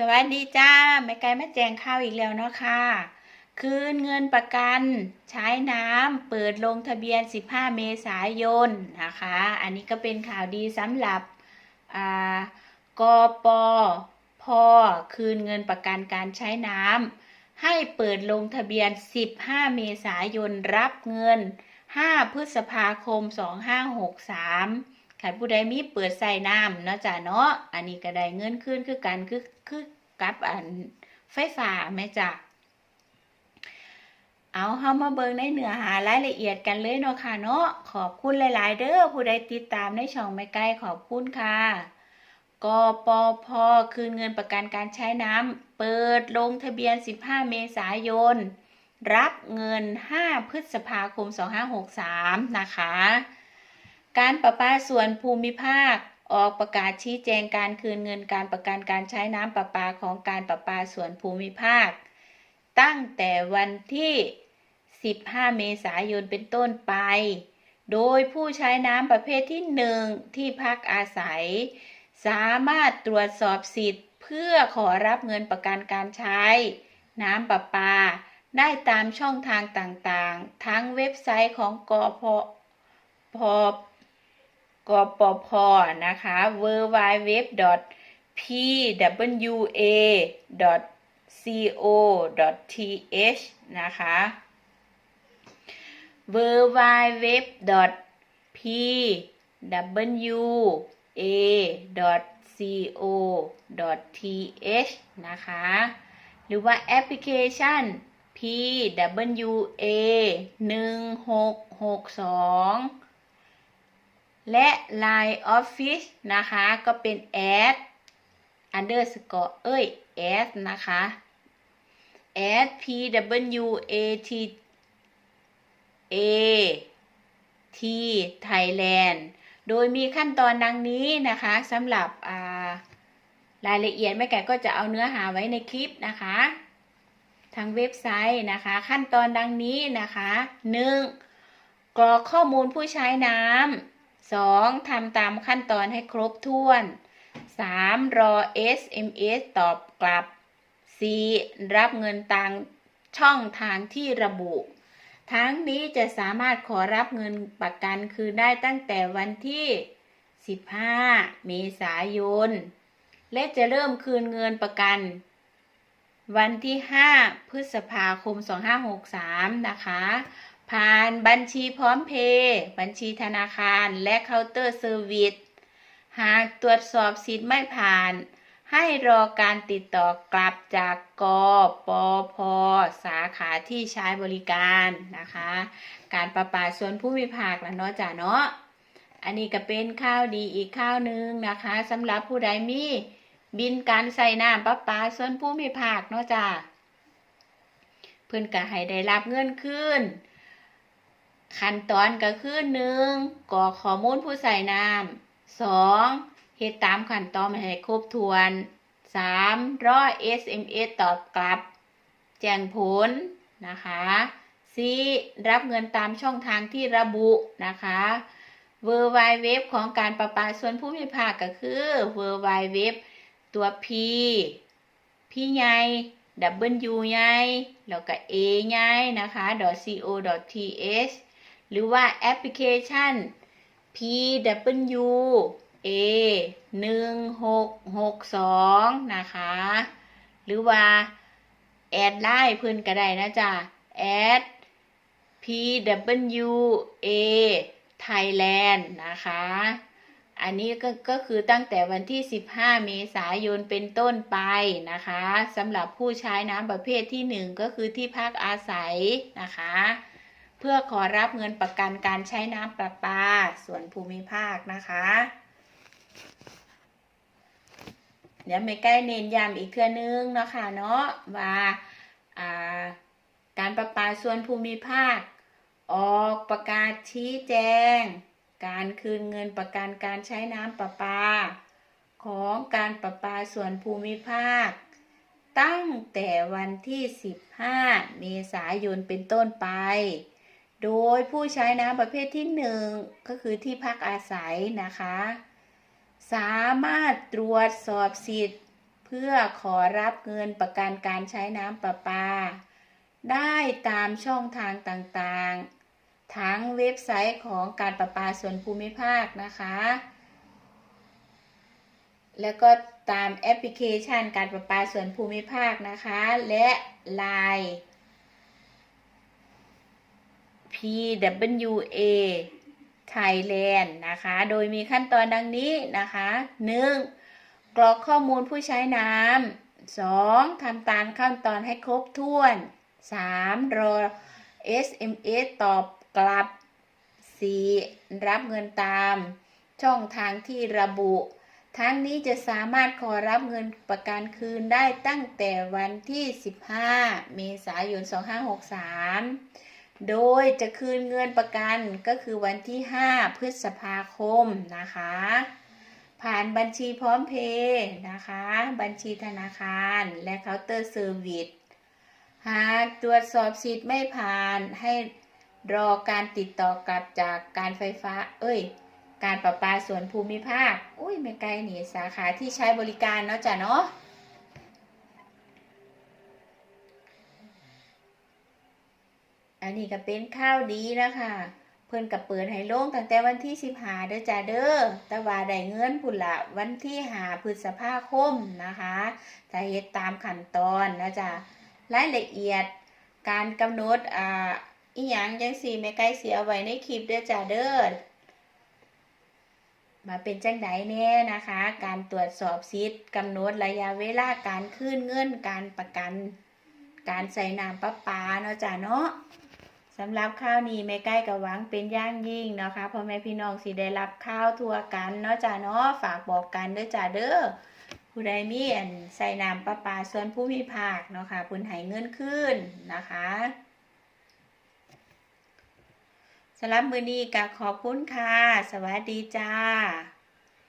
สวัสดีจ้าแม่ไก่แม่แจงข้าวอีกแล้วเนาะค่ะคืนเงินประกันใช้น้ำเปิดลงทะเบียน 15 เมษายนนะคะ อันนี้ก็เป็นข่าวดีสำหรับอ่ากปพคืนเงินประกันการใช้น้ำให้เปิดลงทะเบียน 15 เมษายนรับเงิน 5 พฤษภาคม 2563 ขันผู้ใดมีเปิดใส่น้ำเนาะจ้ะเนาะอันนี้ก็ได้เงินคืนคือกันคือคือกับอันไฟฟ้าแม่จ้ะเอาเฮามาเบิงในเนื้อหารายละเอียดกันเลยเนาะค่ะเนาะขอบคุณหลาย ๆ เด้อผู้ใดติดตามในช่องแม่ไก่ขอบคุณค่ะกปพคืนเงินประกันการใช้น้ำเปิดลงทะเบียน 15 เมษายน รับเงิน 5 พฤษภาคม 2563 นะคะ การประปาส่วนภูมิภาคออกประกาศชี้แจงการคืนเงินการประกันการใช้น้ำประปาของการประปาส่วนภูมิภาค ตั้งแต่วันที่ 15 เมษายนเป็นต้นไป โดยผู้ใช้น้ำประเภทที่ 1 ที่พักอาศัย สามารถตรวจสอบสิทธิ์ เพื่อขอรับเงินประกันการใช้ น้ำประปา ได้ตามช่องทางต่างๆ ทั้งเว็บไซต์ของกพพ กปพนะคะ www.pwa.co.th นะคะ www.pwa.co.th นะคะ หรือว่าแอปพลิเคชัน PWA 1662 และ Line Office นะคะ ก็เป็น add underscore เอ้ย add นะคะ add PWAT A T Thailand โดยมีขั้นตอนดังนี้นะคะสำหรับรายละเอียดแม่แก่ก็จะเอาเนื้อหาไว้ในคลิปนะคะ ทางเว็บไซต์นะคะ ขั้นตอนดังนี้นะคะ 1. กรอกข้อมูลผู้ใช้น้ำ 2. ทำตามขั้นตอนให้ครบถ้วน 3. รอ SMS ตอบกลับ 4. รับเงินตามช่องทางที่ระบุ ทั้งนี้จะสามารถขอรับเงินประกันคืนได้ตั้งแต่วันที่ 15 เมษายน และจะเริ่มคืนเงินประกัน วันที่ 5 พฤษภาคม 2563 นะคะ ผ่านบัญชีพร้อมเพย์บัญชีธนาคารและเคาน์เตอร์เซอร์วิสหากตรวจสอบสิทธิ์ไม่ผ่าน ให้รอการติดต่อกลับจากกปพสาขาที่ใช้บริการนะคะ การประปาส่วนผู้มีภาคล้วเนาะจ้ะเนาะอันนี้ก็เป็นข้าวดีอีกข้าวหนึ่งนะคะสำหรับผู้ใดมีบินการใส่น้ำประปาส่วนผู้มีภาคเนาะจ้ะเพื่อนก็ให้ได้รับเงินคืน ขั้นตอนก็คือหนึ่งกรอกข้อมูลผู้ใส่น้ำสองเฮ็ดตามขั้นตอนให้ครบถ้วนสามรอ SMS ตอบกลับ แจ้งผลนะคะสี่รับเงินตามช่องทางที่ระบุนะคะเวอร์ไวเว็บของการประปาส่วนภูมิภาคก็คือเวอร์ไวเว็บตัว P P ใหญ่ W ใหญ่ แล้วก็ A ใหญ่นะคะ .co.th หรือว่าแอปพลิเคชัน PW A 1662 นะคะ หรือว่า แอดไลน์เพื่อนก็ได้นะจ๊ะแอด PWA Thailand นะคะ อันนี้ก็ก็คือตั้งแต่วันที่ 15 เมษายนเป็นต้นไปนะคะสำหรับผู้ใช้น้ำประเภทที่ 1 ก็คือที่พักอาศัยนะคะ เพื่อขอรับเงินประกันการใช้น้ำประปาส่วนภูมิภาคนะคะ เดี๋ยวไม่ใกล้เน้นย้ำอีกเทื่อนึงเนาะค่ะเนาะว่าอ่าการประปาส่วนภูมิภาค ออกประกาศชี้แจง การคืนเงินประกันการใช้น้ำประปา ของการประปาส่วนภูมิภาค ตั้งแต่วันที่ 15 เมษายนเป็นต้นไป โดยผู้ใช้น้ำประเภทที่1ก็คือที่พักอาศัยนะคะ สามารถตรวจสอบสิทธิ์ เพื่อขอรับเงินประกันการใช้น้ำประปา ได้ตามช่องทางต่างๆ ทั้งเว็บไซต์ของการประปาส่วนภูมิภาคนะคะ แล้วก็ตามแอปพลิเคชันการประปาส่วนภูมิภาคนะคะ และ Line PWA Thailand นะคะ โดยมีขั้นตอนดังนี้นะคะ 1. กรอกข้อมูลผู้ใช้น้ำ 2. ทำตามขั้นตอนให้ครบถ้วน 3. รอ SMS ตอบกลับ 4. รับเงินตาม ช่องทางที่ระบุ ทั้งนี้จะสามารถขอรับเงินประกันคืนได้ตั้งแต่วันที่ 15 เมษายน 2563 โดยจะคืนเงินประกันก็คือวันที่ 5 พฤษภาคมนะคะ ผ่านบัญชีพร้อมเพย์นะคะ บัญชีธนาคารและเคาน์เตอร์เซอร์วิสหากตรวจสอบสิทธิ์ไม่ผ่านให้รอการติดต่อกลับจากการไฟฟ้า เอ้ย การประปาส่วนภูมิภาค อุ้ยไม่ไกลนี่สาขาที่ใช้บริการเนาะจ้ะเนาะ อันนี้ก็เป็นข้าวดีนะคะเพิ่นกับเปิดให้ลงตั้งแต่วันที่สิบหาเด้อจ้าเด้อแต่ว่าได้เงินพุ่นละวันที่หาพฤษภาคมนะคะถ้าเฮ็ดตามขั้นตอนนะจ๊ะรายละเอียดการกำหนดอ่าอีหยังจังสี่แม่ไก่เสียไว้ในคลิปเด้อจ้าเด้อมาเป็นจังไดแน่นะคะ การตรวจสอบสิทกำหนดระยะเวลาการคืนเงินการประกัน การใส่น้ำประปาเนาะจ้ะเนาะ สำหรับข้าวนี้แม่ใกล้กับหวังเป็นย่างยิ่งนะคะพ่อแม่พี่น้องสิได้รับข้าวทั่วกันเนาะจ้าเนาะฝากบอกกันเด้อจ้าเด้อผู้ใดมีอันใส่น้ำประปาส่วนผู้มีภาคเนาะค่ะพุ่นให้เงินขึ้นนะคะสำหรับมือนี้ก็ขอบคุณค่ะ สวัสดีจ้า